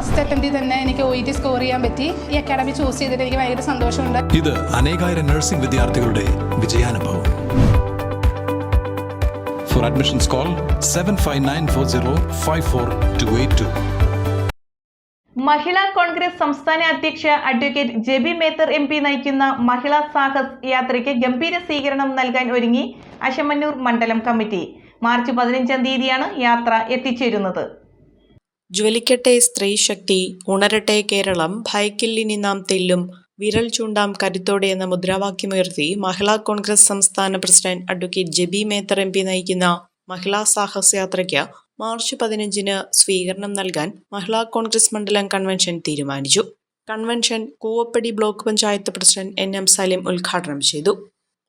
First അറ്റംപ്റ്റിൽ തന്നെ എനിക്ക് O E T score ചെയ്യാൻ പറ്റി. ഈ അക്കാഡമി ചൂസ് ചെയ്തിട്ട് എനിക്ക് ഭയങ്കര സന്തോഷമുണ്ട്. ഇത് അനേകായിരം നഴ്സിംഗ് വിദ്യാർത്ഥികളുടെ വിജയാനുഭവം. For admissions call seven five nine four zero five four two eight two Mahila Congress സംസ്ഥാന അധ്യക്ഷ advocate Jebi Mather M P നയിക്കുന്ന മഹിളാ സാഹസ് യാത്രയ്ക്ക് ഗംഭീര സ്വീകരണം നൽകാൻ ഒരുങ്ങി അശമന്നൂർ മണ്ഡലം കമ്മിറ്റി. മാർച്ച് പതിനഞ്ചാം തീയതിയാണ് യാത്ര എത്തിച്ചേരുന്നത്. ജ്വലിക്കട്ടെ സ്ത്രീശക്തി ഉണരട്ടെ കേരളം ഭയക്കില്ലിനി നാം തെല്ലും വിരൽ ചൂണ്ടാം കരുത്തോടെ എന്ന മുദ്രാവാക്യമുയർത്തി മഹിളാ കോൺഗ്രസ് സംസ്ഥാന president advocate Jebi Mather M P നയിക്കുന്ന മഹിളാ സാഹസ് യാത്രയ്ക്ക് മാർച്ച് പതിനഞ്ചിന് സ്വീകരണം നൽകാൻ മഹിളാ കോൺഗ്രസ് മണ്ഡലം കൺവെൻഷൻ തീരുമാനിച്ചു. Convention Koovappady block panchayat president N M Salim ഉദ്ഘാടനം ചെയ്തു.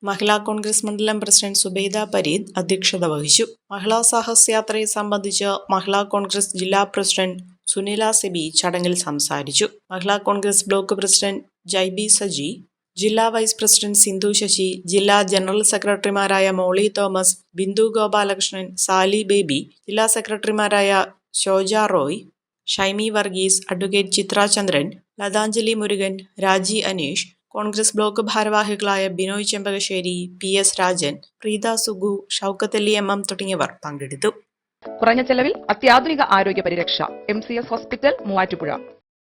മഹിളാ കോൺഗ്രസ് മണ്ഡലം പ്രസിഡന്റ് സുബൈദ പരീദ് അധ്യക്ഷത വഹിച്ചു. മഹിളാ സാഹസ് യാത്രയെ സംബന്ധിച്ച് മഹിളാ കോൺഗ്രസ് ജില്ലാ പ്രസിഡന്റ് സുനില സെബി ചടങ്ങിൽ സംസാരിച്ചു. മഹിളാ കോൺഗ്രസ് ബ്ലോക്ക് പ്രസിഡന്റ് ജൈബി സജി ജില്ലാ വൈസ് പ്രസിഡന്റ് സിന്ധു ശശി ജില്ലാ ജനറൽ സെക്രട്ടറിമാരായ മോളി തോമസ് ബിന്ദു ഗോപാലകൃഷ്ണൻ സാലി ബേബി ജില്ലാ സെക്രട്ടറിമാരായ ഷോജ റോയ് ഷൈമി വർഗീസ് അഡ്വക്കേറ്റ് ചിത്ര ചന്ദ്രൻ ലതാഞ്ജലി മുരുകൻ രാജി അനീഷ് കോൺഗ്രസ് ബ്ലോക്ക് ഭാരവാഹികളായ Binoy Chembakassery P S Rajan Preetha Sugu Shoukathali M M തുടങ്ങിയവർ പങ്കെടുത്തു. കുറഞ്ഞ ചെലവിൽ അത്യാധുനിക ആരോഗ്യ പരിരക്ഷ M C S hospital Muvattupuzha.